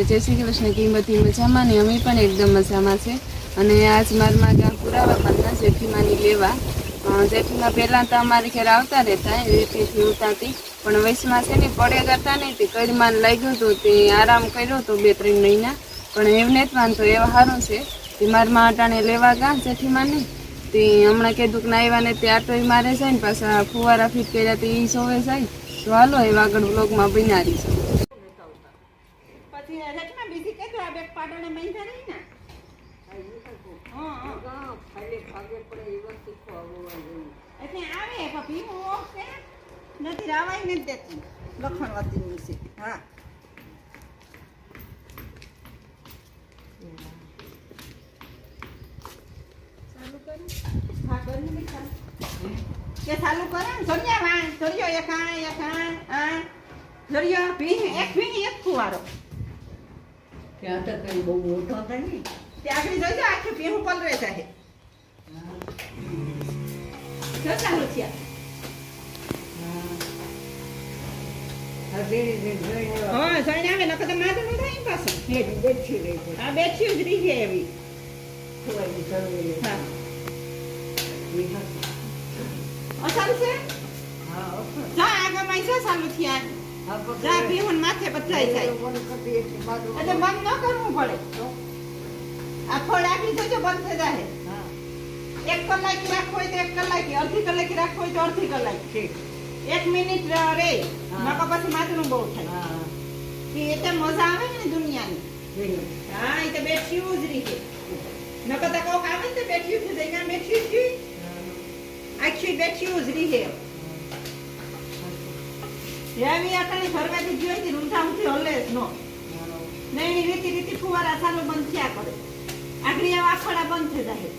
ને જય શ્રી કૃષ્ણ કિંમતી મજામાં ને અમે પણ એકદમ મજામાં છે. અને આજ મારા ગામ પુરાવા બનના જેઠીમાની લેવા. જેઠીમાં પહેલાં તો અમારે ઘેર આવતા રહેતા, એ રીતેથી ઉતારતી પણ વયસમાં છે ને પડે કરતા નહીં, તે કડમાં લાગ્યું હતું, તે આરામ કર્યો હતો બે ત્રણ મહિના. પણ એમને જ વાંધો એવા સારું છે. તે મારા માં અટાણે લેવા ગયા જેઠીમાને. તે હમણાં કીધું કે ના ને તે આટો મારે જાય ને પાછા ફુવારા ફીટ કર્યા તે એ સોવે જાય. તો હાલો એવા આગળ બ્લોગમાં બનાવી છે. રચના બીજી કે આ બેગ પાડોને બાંધ્યા રહી ને. એટલે આવે પણ ભીમું ઓકે નથી રાવાય નથી દેતી. લખણ છે. હા. ચાલુ. કે ચાલુ કરે ને જોડિયા વાં જોડિયો એક આ એક આ આ એક ભીંગ એક ફુવારો. ત્યાં તો કઈ બહુ મોટો હતો ને. તે આગળ જોજો આખી ભીંગ પલરે જાય જો ચાલુ થયા હા. હા જોઈને આવે નકર તો માથું ન થાય પાછું. બેઠી રહી છે આ બેઠી જ રહી છે એવી. હા. હા. અસલ છે? હા આગળ આગળમાં જો સારું થયા હા જા ભીંગ માથે બદલાઈ જાય એટલે ન કરવું પડે. આ ફળ આગળ જોજો બંધ થઈ જાય એક કલાક રાખવો હોય તો એક કલાક અડધી કલાક રાખવો હોય તો અડધી કલાક. એક મિનિટ રે નકા પછી માથું બહુ થાય. એ તો મજા આવે ને દુનિયાની. હા એ તો જ રીતે નકર તો કોક આવે ને તો બેઠી જ જાય બેઠ્યું બેઠી જ રહી? આખી બેઠી જ રીતે એવી અટાણે ઘરવાથી જોઈ હતી રૂંઠા હલે જ નો. ને એની રીતિ રીતિ ફુવારા ચાલુ બંધ થયા કરે. આગળ એવા આખડા બંધ થઈ જાય.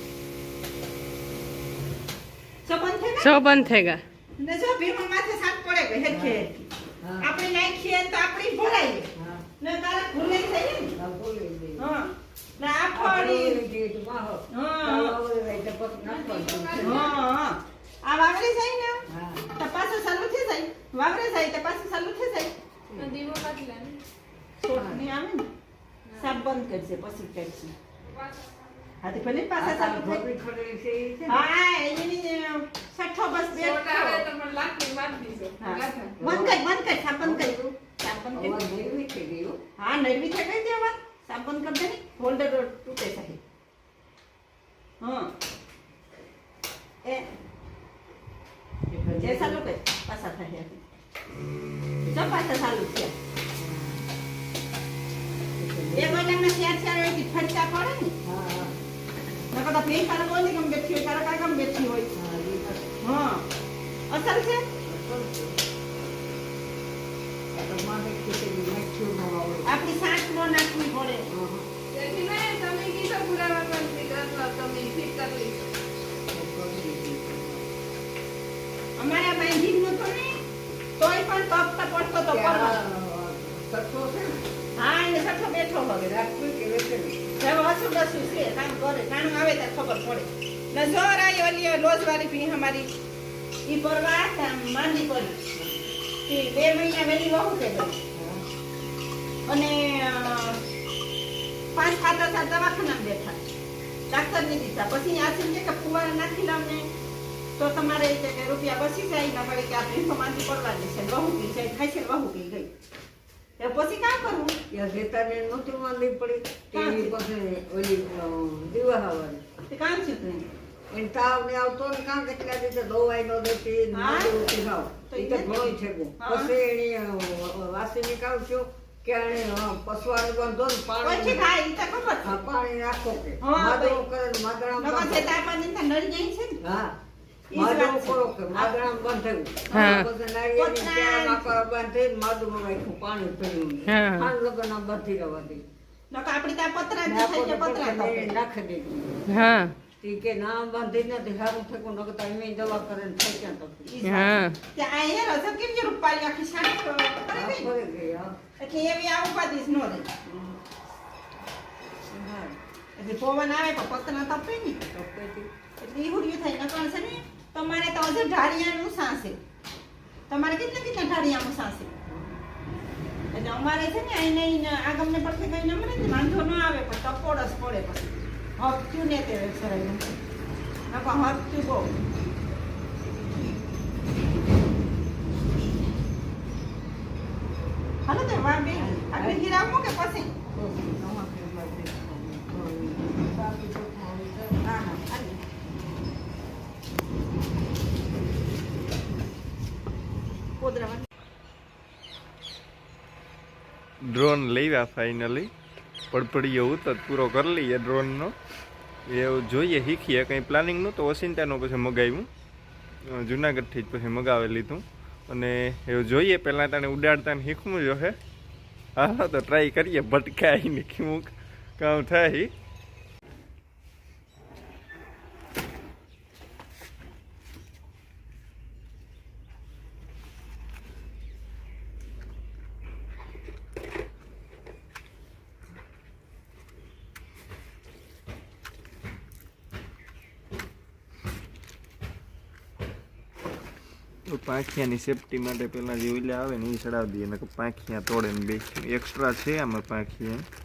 સો બંધ થઈ સો બંધ થઈ ગયા. ને જો ભીમા માથે સાપ પડે કે હેરખે. આપણે નાખીએ તો આપણી ભરાય ને તારા ભૂલાઈ થઈ ને? હા બોલી દઈએ. હા ને આ આ ફળી બોલી દઈએ તો વાહો. હા. તો હવે રહી તો પછી નાખવાનું. હા હા. આ વાવરે જાય ને હા તો પાછું ચાલુ થઈ જાય વાવરે જાય તો પાછું ચાલુ થઈ જાય છોકરી આવે ને સાપ કરશે પછી કરશે હા તો ભલે પાછા ચાલુ ખોલેલી છે છે? હા એની છઠ્ઠો બસ બે. બંધ કર બંધ કર બંધ કર અવાજ કર થઈ. હા નરવી છે કઈ દેવા બંધ કર દે ને હોલ્ડર તૂટે છે હા એ જે ચાલુ કર પાછા થાય જો પાછા ચાલુ થયા એ મહિનામાં ચાર ચાર વાગે ફરતા પડે ને હા હા તો તારા બોલી ગમ બેઠી હોય તારા કાકા બેઠી હોય હા એ અસર છે. આપણી સાસ નો નાખવી પડે અમારા બાંધી નું તો નહીં તોય પણ પગ તો પડતો તો પરવા છે ને? હા એને સઠો બેઠો હવે એ રાખવું કે? જેવો હસું છે કામ કરે, કાણું આવે ત્યાં ખબર પડે. ને જોર આવી ઓલી લોજવાળી ભી અમારી એ પરવા માંદી પડી. બે મહિના વહેલી વહુ કે અને પાંચ ખાતા સાત દવાખાનામાં બેઠા. ડાક્ટરને દીધા. પછી આસિમ કે ફુવારા નાખી લાવને તો તમારે કે રૂપિયા બસી જાય ના પડે કે આ ભીંસો માંદી પડવાની છે વહુ પી જાય ખાય છે વહુ પી ગઈ. તો પછી કામ કરવું ત્યાં જેતાને નહોતી માંદી પડી તેની પાસે ઓલી દીવા દિવાહાવાની. તે કામ છે એને તાવ ને આવતો ને કામ કેટલા દિવસે દવાઈ નો દેતી ને હા? માથું ઉઠી તો નથી. છે. પછી એની અ, વાસી નીકાળશું કે અ, પસવાનું બંધો ને પછી પાણી ખાય ઈ તો ખબર પાણી રાખો કે હા, કરે ને માદળામાં નકર બાંધો. પાણી તો જાય છે ને હા એટલે એવી આ ઉપાધિ ન રહે. હા. એટલે પવન આવે તો પતરા તપે ને. એટલે એવું થાય નકર છે ને તમારે તો હજુ ઢાળિયાનું સાંસે. તમારે કેટલા કેટલા ઢાળિયાનું સાંસે? એટલે અમારે છે ને અહીં નહીં આગમને ગમને પરથી કઈ ન મળે ને વાંધો ન આવે, પણ ટપોડ જ પડે પછી. હપ્યું ને તે સરળ નકો હપ્યું બહુ. હાલો તે વાર બે આટલી ગીરાવું કે પછી હા હા હાલી. કોદરામાં ડ્રોન લેવા ફાઇનલી પડપડીયો ઉતર, પૂરો કરી લઈએ ડ્રોનનો એવું જોઈએ, શીખીએ. કંઈ પ્લાનિંગ નહોતું ઓસિંતાનું પછી મગાવ્યું. જુનાગઢથી જ પછી મગાવી લીધું. અને એવું જોઈએ, પહેલાં તને ઉડાડતા ને શીખવું જો હે. હા તો ટ્રાય કરીએ. ભટકાઈને કેવું કામ થાય પાંખિયાની સેફટી માટે પહેલાં જે ઓઈલા આવે ને એ ચડાવી દઈએ ને પાંખિયા તોડે ને બે એક્સ્ટ્રા છે આમાં પાંખિયા.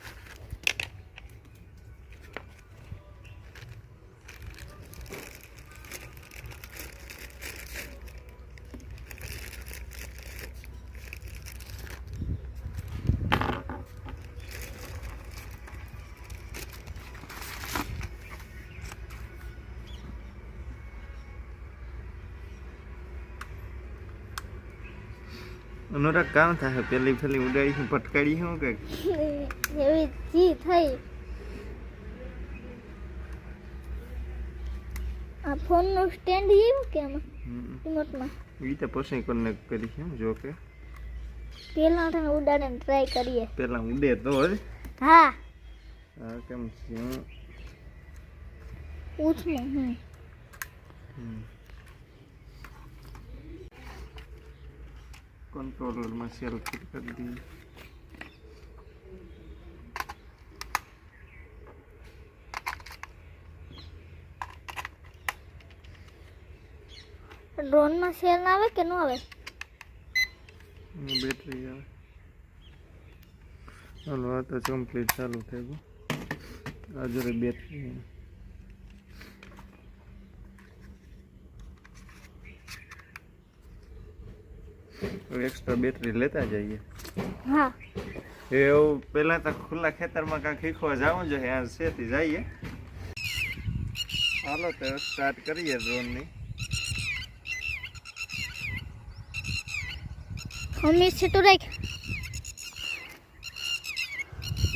અનુરાગ કામ થાય પેલી પેલી ઉડાડી પટકાડી શું કે એવી જી થઈ. આ ફોનનું સ્ટેન્ડ એવું કે આમાં રિમોટમાં. એ તો પછી કનેક્ટ કરી છે જો કે. પેલા તને ઉડાડીને ટ્રાય કરીએ. પેલા ઉડે તો હા. હા કેમ છે? પૂછમાં હમ. કંટ્રોલરમાં સેલ ફિટ કરી દઈએ ડ્રોનમાં સેલ ના આવે કે ન આવે એની બેટરી આવે હાલો આ તો કમ્પ્લીટ ચાલુ થઈ ગયું આ જોડે બેટરી એક્સ્ટ્રા બેટરી લેતા જઈએ. હા. એવું પહેલા તો ખુલ્લા ખેતરમાં કાંઈક શીખવા જવું જોઈએ આ શેથી જઈએ. હાલો તો સ્ટાર્ટ કરીએ ડ્રોનની મમ્મી છેટું રાખ.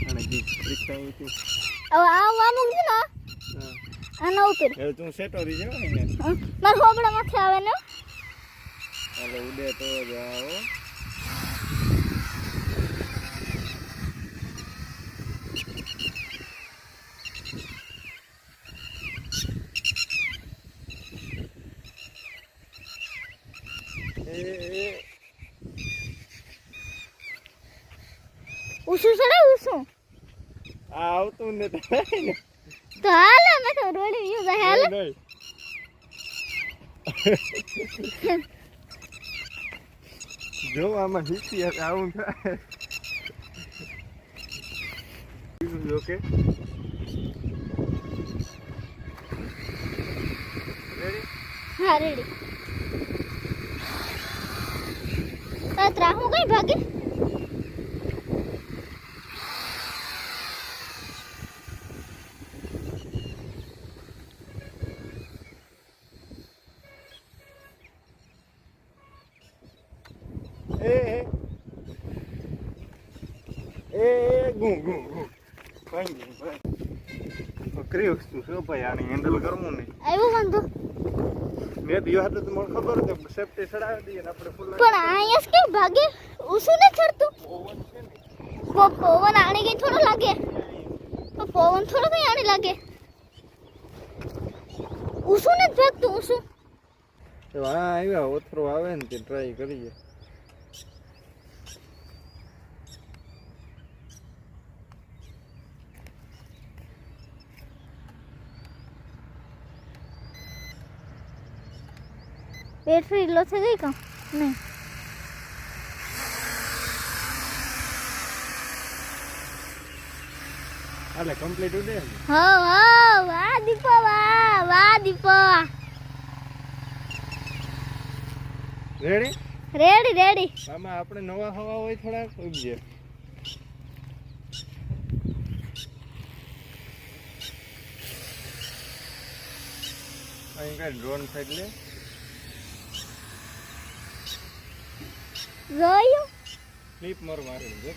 અને ગીત શીખવાડીથી. હવે આ વાનું છે ને હા. આના ઉપર. હવે તું સેટો રહી જાવ ને? હમ, મારા હોબળા માથે આવે ને? હાલો ઉડે તો જ આવો એ, એ, ઉસું ચડે ઉસું. આવતું ને તો હાલે મેં તો રોડી યુ નહીં. જો આમાં હશે આવું થાય. ઓકે? હા રેડી તાર ત્રાહું કઈ ભાગે એ એ એ ગું ગું ગું ભાઈ ગયું ભાઈ ભાઈ આને હેન્ડલ કરવું નહીં આવ્યો વાંધો મેં દિયો તો મને ખબર હતી સેફટી ચડાવી પણ અહીંયા કેમ ભાગે? ઉસું ને ચડતું પવન આણે કઈ થોડો લાગે. પવન થોડો કઈ આણે લાગે. ઉસું ને ભાગતું ઉસું હા આવ્યા, ઓથરો આવે ને તે ટ્રાય કરીએ. બેટરી લો થઈ ગઈ કાં? નહીં. એટલે કમ્પ્લીટ ઉડે હો હો વાહ દીપો વાહ વાહ દીપો. રેડી રેડી રેડી આમાં આપણે નવા હવા હોય થોડા ઉગજે. અહીં કઈ ડ્રોન થઈ લે. જોયું ક્લિપ માર મારી જો.